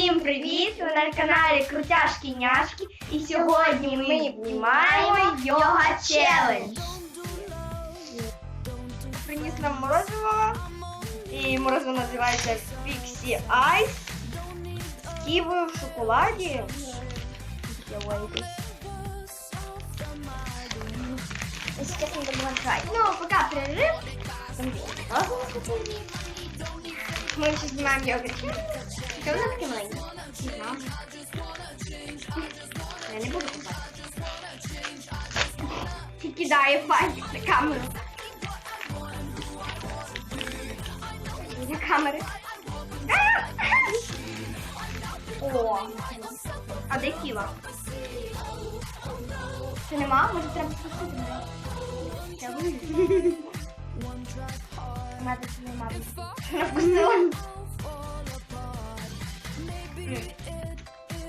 Всім привіт! Ви на каналі Крутяшки Няшки. І сьогодні ми знімаємо йога челендж. Приніс нам морозиво. І морозиво називається Pixie Ice. З ківою в шоколаді. Ну, пока перерыв. Мы сейчас снимаем йога. Що вона таке маленьке? Не знаю. Я не буду. Ти кидає пальчик на камеру. На камери. О! А де кіла? Це нема? Може треба спустити мене? Я вийду.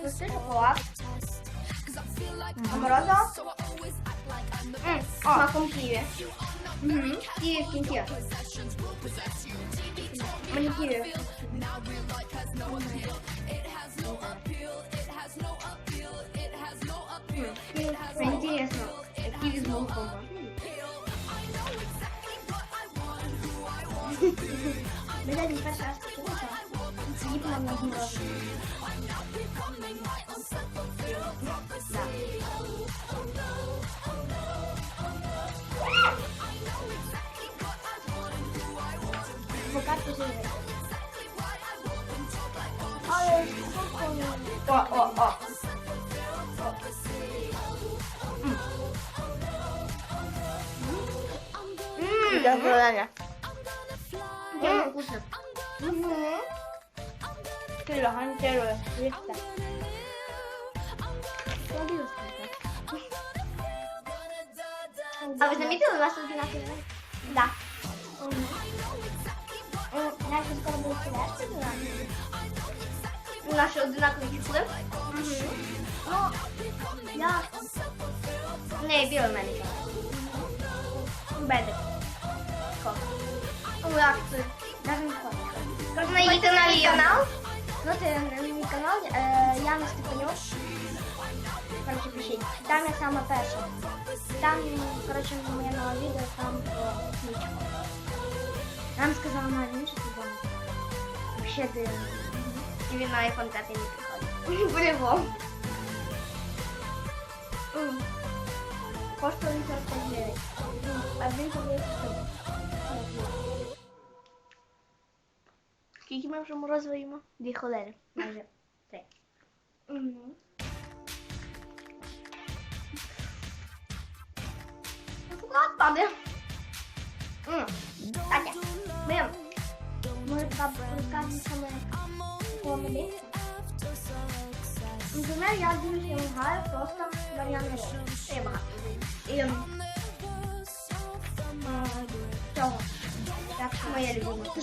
Słyszysz woła? Amoroso? Mm, o, smaką. Mhm, kiwi w kinkie. Będzie kiwi. Интересно, mi Mm. Mm. Mm. Mm. Mm. О. Добре. Я вкусно. Ти лагантируєш. Віста. А ви замітили, у вас одинакові? Да. Наші скоро будуть сідати Наші одинакові чехли? Ну, я... Не, білий в мене. Бедик. Як це? Даже не хочу. Как на канал? Яна Степанюк. Короче, пишіть. Там я сама перша. Там, короче, моє нове відео, там про. Нам сказала моя інша типа. Вообще дивно. І він на iPhone 5 не приходить. По-любому. Коштує він 45 гривень. А він тобі Скільки ми вже морозиво їмо? Дві хвилини. Майже три. Шоколад падає. Катя, ми, може, розказуємо саме комедీ. Наприклад, я дуже вимагаю просто Мар'яни багато. І м, цього. Так, моя любима. Ти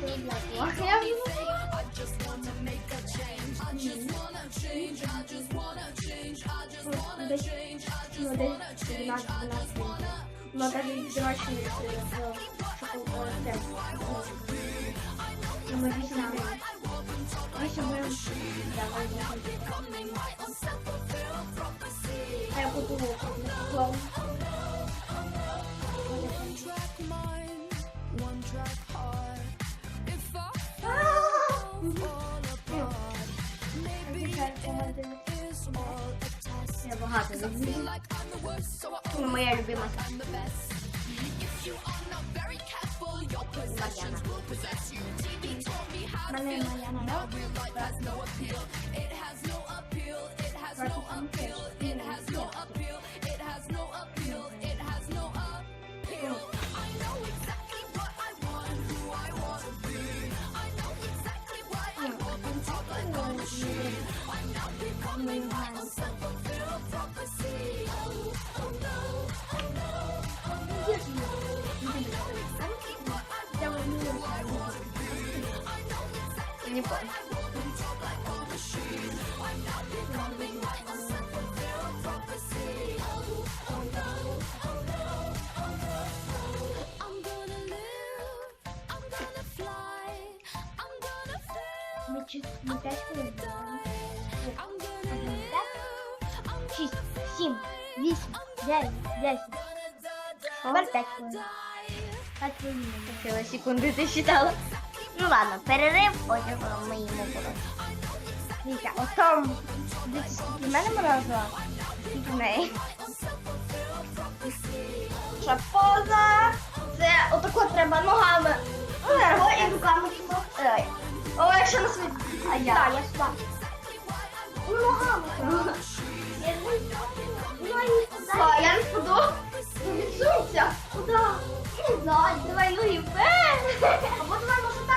need I just wanna make a change. I just wanna change. I just wanna change. I just wanna change. I just wanna change. моя любима. Мар'яна. Мене Мар'яна Не помню. I'm gonna live, I'm gonna fly, I'm gonna Ми чуть не 5 хвилин. Один, п'ять, Шість, сім, вісім, дев'ять, десять. Тепер 5 хвилин. 5 хвилин. Ну ладно, перерив, потім ми їмо було. Дивіться, отом, дивіться, скільки в мене морозива, скільки в неї. Що поза, це отако треба ногами. Вверху і руками Ой. О, якщо на світ. А я? Так, я сюди. Ну, ногами. Я не. А, я не впаду. Ну, відсунься. Куди? Я не знаю. Давай ноги вперед. Або давай,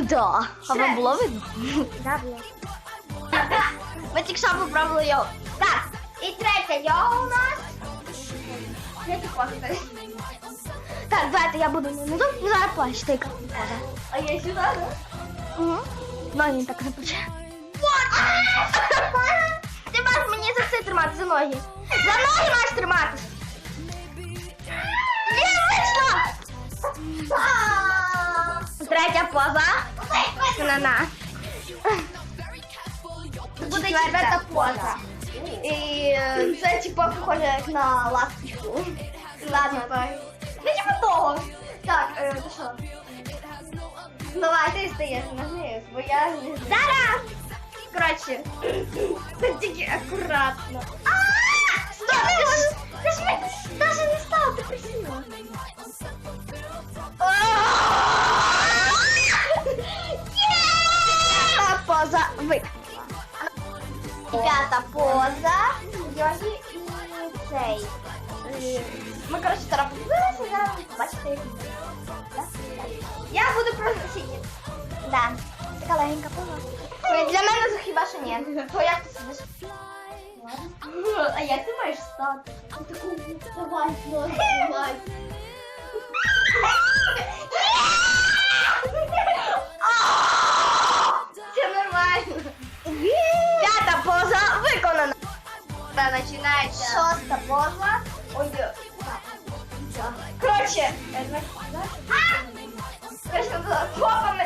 Да. А вам було видно? Да, було. Ми тільки що попробували його. Так, і третя йога у нас. Третя поза. Так, давайте я буду внизу. Ну, зараз плащ, ти яка. А я сюди, да? Угу. Ноги так започе. Ти маєш мені за це тримати, за ноги. За ноги маєш триматись. Третя поза. Виконана. Буде четверта поза. І е, це типа похоже як на ласточку. Ладно. Ну типа того. Так, е, ти що? Давай, ти стаєш на низ, бо я Зараз! Коротше, це тільки акуратно. А! Стоп, ти ж, ти ж навіть не став, ти присіла. П'ята поза виконала. П'ята поза. Йоги і цей. Ми, коротше, зараз як буде. Я буду просто сидіти. Да. Така легенька поза. Для мене хіба що ні. То як ти сидиш? А як ти маєш стати? Таку, давай, ноги, давай. Та починається. Шоста поза. Ой, короче е, знаєш, коротше, попами.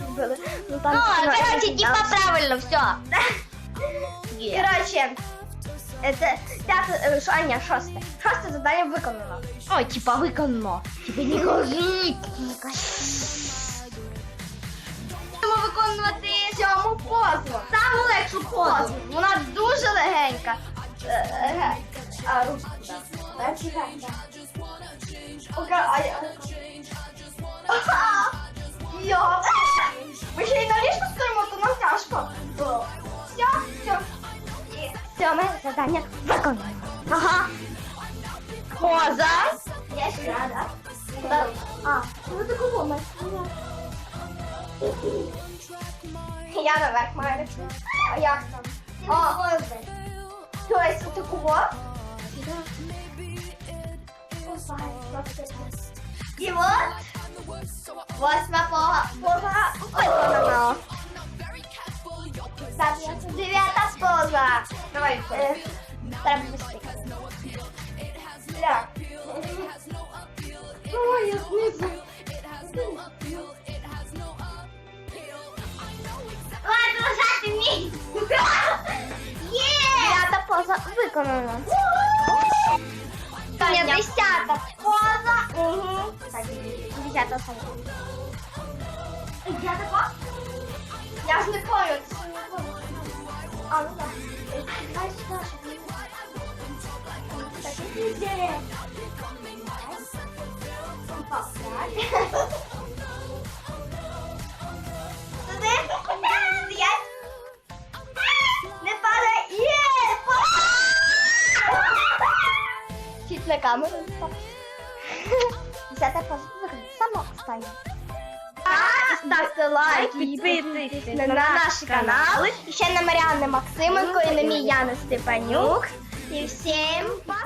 Зробили. Ну, там Ну, все одно коротше, я типа правильно, все. Короче, це п'яте, що, а, ні, шосте. Шосте завдання виконано. Ой, типа виконано. Типа не кажи. Будемо виконувати сьому позу. Саму легшу позу. Вона дуже легенька. Е, е, А, так. Ока, а я... Йо. Ми ще й на ліжку стоїмо, то нам тяжко. Все, все. І Сьоме завдання виконано. Ага. Поза. Я ще рада. Куда? А, ну такого ми. Я наверх маю. А як там? О, тобто такого. І от What's my połowa? Poza upływa, no. Zaczyna się dziewięta poza. Dawaj, y, teraz będziesz Ja. O, jest niezły. Ładno, żadny nic. Yeah! Ja ta poza wykonana. Uuu! Ja byś ta poza. dziada Ik Ej, dat go? Ja dat Mikoją, to są Mikoją. is no tak. Daj dat nasz. Tak się Ik heb Tak. Ci plecamy. Dziada pozdrowienia. Сама остання. Ставте лайк, підписуйтесь на наш канал. І ще на Маріани Максименко і на мій Яна Степанюк. І всім па!